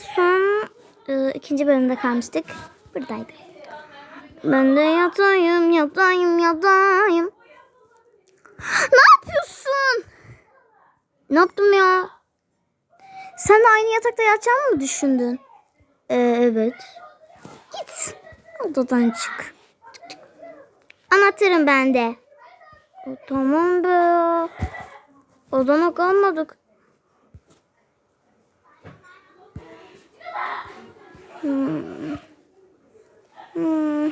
son e, ikinci bölümde kalmıştık. Buradaydı. Ben de yatayım, yatayım, yatayım. ne yapıyorsun? Ne yaptım ya? Sen de aynı yatakta yatacağını mı düşündün? Ee, evet. Git. Odadan çık. Çık. Anahtarım bende. O, tamam be. Odana kalmadık. Hmm. Hmm.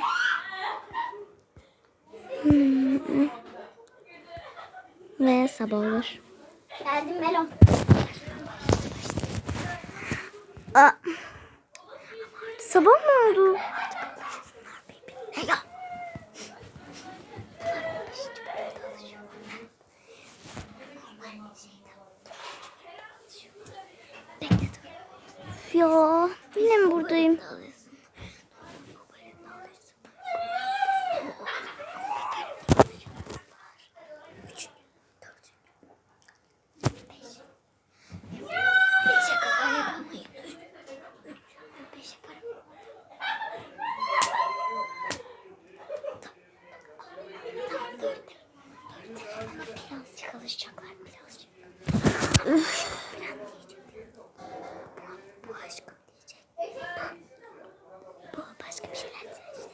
Hmm. Ve sabah olur. Geldim Melon. Aa. Sabah mı oldu? Ya yine mi buradayım? Beşe kadar yapamayın. Beş yaparım. Tamam dört. Dört. Ama birazcık alışacaklar birazcık. Üf. Biraz diyecek. Bu, bu aşkım diyecek. Bu, bu başka bir şeyler işte.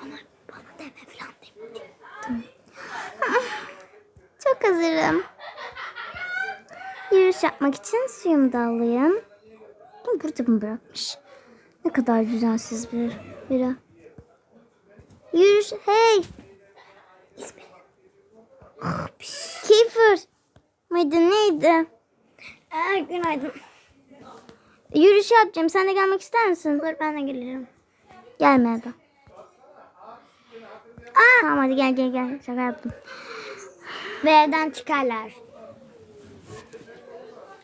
Bana, bana deme falan deme. Çok hazırım. Yürüyüş yapmak için suyumu da alayım. Bu Burada mı bırakmış? Ne kadar düzensiz bir biri. Yürüyüş. Hey. İsmi. Kiefer. Mıydı neydi? Ee, günaydın. Yürüyüş yapacağım. Sen de gelmek ister misin? Olur ben de gelirim. Gelme ya da. Aa. Tamam hadi gel gel gel. Şaka yaptım. Ve evden çıkarlar.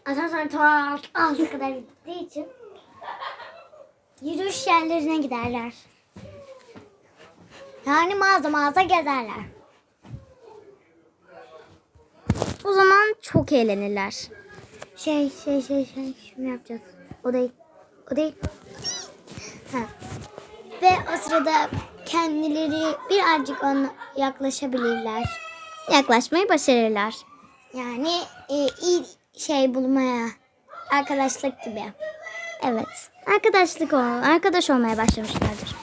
Asansör ta altı kadar gittiği için yürüyüş yerlerine giderler. Yani mağaza mağaza gezerler. O zaman çok eğlenirler. Şey şey şey şey şunu yapacağız. O değil. O değil. Ha. Ve o sırada kendileri birazcık ona yaklaşabilirler. Yaklaşmayı başarırlar. Yani e, iyi şey bulmaya. Arkadaşlık gibi. Evet. Arkadaşlık ol, arkadaş olmaya başlamışlardır.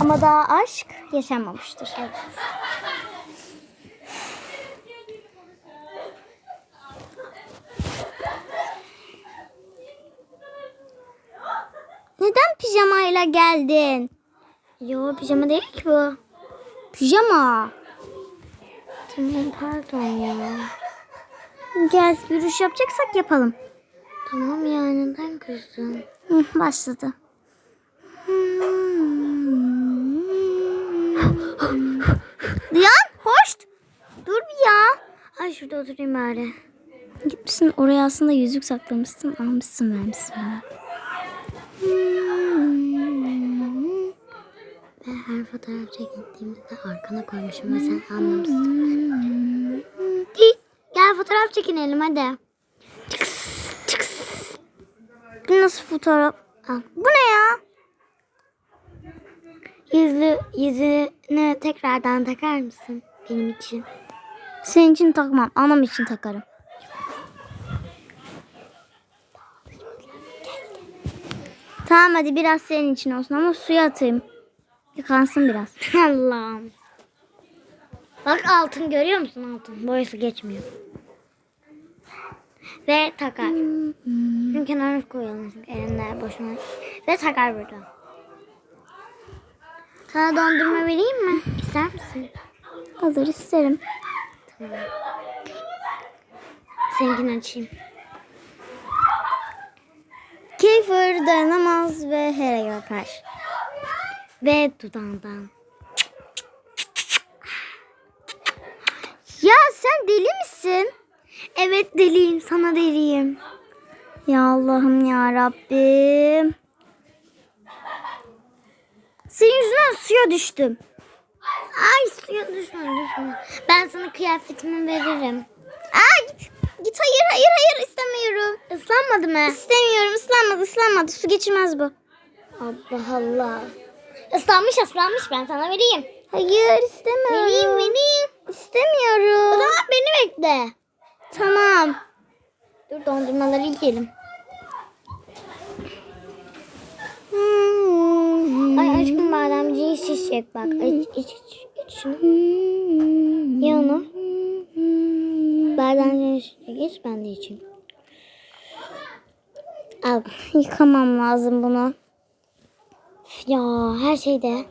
Ama daha aşk yaşanmamıştır. Evet. Neden pijamayla geldin? Yo pijama değil ki bu. Pijama. Tamam pardon ya. Gel yürüyüş yapacaksak yapalım. Tamam ya neden kızdın? Hı, başladı. Diyan hoş. Dur bir ya. Ay şurada oturayım bari. Gitmişsin oraya aslında yüzük saklamışsın. Almışsın vermişsin bana. Her fotoğraf çekildiğimde de arkana koymuşum ve sen anlamışsın. Gel fotoğraf çekinelim hadi. Nasıl fotoğraf? Bu ne ya? Yüzlü, yüzünü tekrardan takar mısın benim için? Senin için takmam. Anam için takarım. Tamam hadi biraz senin için olsun ama suya atayım. Yıkansın biraz. Allah'ım. Bak altın görüyor musun altın? Boyası geçmiyor. Ve takar. Şunu kenara koyalım elimde boşuna. Ve takar burada. Sana dondurma vereyim mi? İster misin? Hazır isterim. Tamam. Seninkini açayım. Keyfer dayanamaz ve her yapar. Ve dudağından. Ya sen deli misin? Evet deliyim sana deliyim. Ya Allah'ım ya Rabbim. Senin yüzünden suya düştüm. Ay suya düşme düşme. Ben sana kıyafetimi veririm. Aa git. Git hayır hayır hayır istemiyorum. Islanma ıslanmadı mı? İstemiyorum ıslanmadı ıslanmadı. Su geçirmez bu. Allah Allah. Islanmış ıslanmış ben sana vereyim. Hayır istemiyorum. Vereyim vereyim. İstemiyorum. O zaman beni bekle. Tamam. Dur dondurmaları yiyelim. Ay aşkım bademciği şişecek bak. İç, iç, iç, iç şunu. Ye onu. Bademciği şişecek. İç ben de içeyim. Al. Yıkamam lazım bunu. Ya her şeyde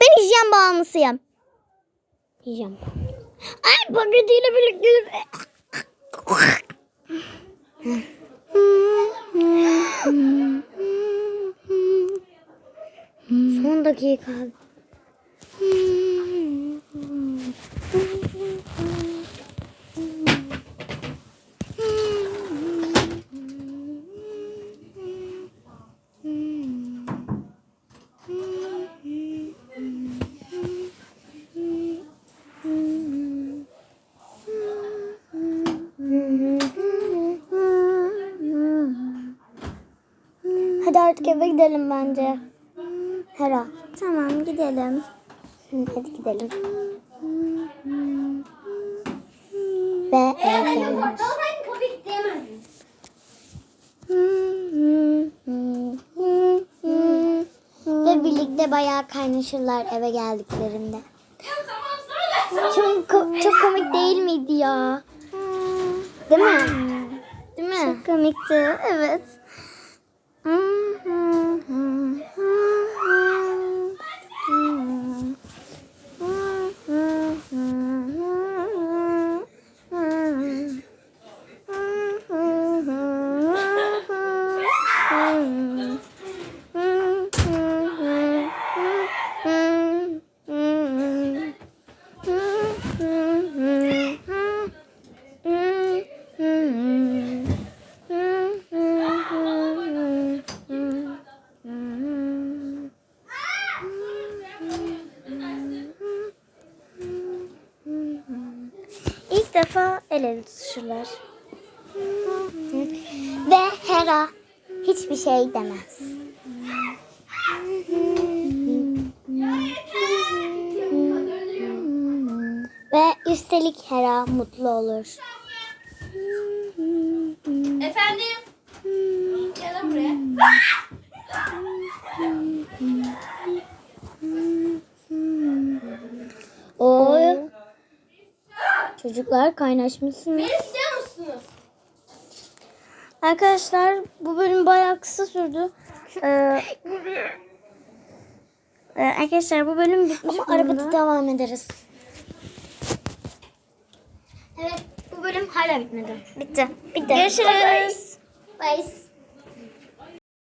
Ben hijyen bağımlısıyım. yiyeceğim. Ay paketiyle birlikte. Son dakika. Hadi artık eve gidelim bence. Hera. Tamam gidelim. Hadi gidelim. Ve eve gelmiş. Ve birlikte bayağı kaynaşırlar eve geldiklerinde. Çok, çok komik değil miydi ya? Değil mi? Değil mi? Çok komikti. Evet. Mm-hmm. Defa el ele tutuşurlar. Ve Hera hiçbir şey demez. Ve üstelik Hera mutlu olur. Efendim? Gel buraya. Çocuklar kaynaşmışsınız. Beni istiyor musunuz? Arkadaşlar bu bölüm bayağı kısa sürdü. Ee, e, arkadaşlar bu bölüm bitmiş Ama arabada devam ederiz. Evet bu bölüm hala bitmedi. Bitti. Bitti. Görüşürüz. Bye.